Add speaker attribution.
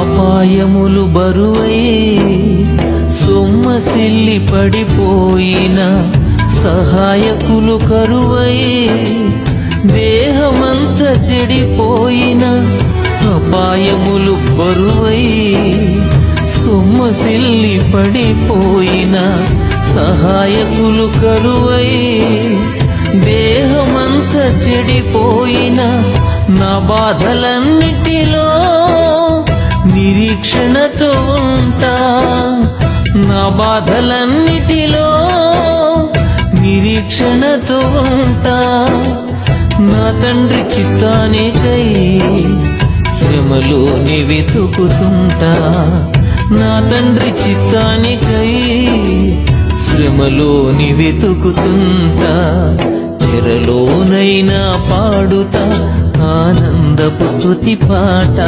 Speaker 1: అపాయములు బరువై సొమ్మసిల్లి పడిపోయిన సహాయకులు కరువై దేహమంత చెడిపోయిన అపాయములు బరువై సొమ్మసిల్లి పడిపోయిన సహాయకులు కరువై దేహమంత చెడిపోయిన నా బాధలన్నిటిలో నిరీక్షణతో ఉంటా. నా బాధలన్నిటిలో నిరీక్షణతో ఉంటా. నా తండ్రి చిత్తానికై శ్రమలు వెతుకుతుంటా నా తండ్రి చిత్తానికై శ్రమలోని వెతుకుతుంటా చెరలోనైనా పాడుతా ఆనందపు స్థుతి పాట.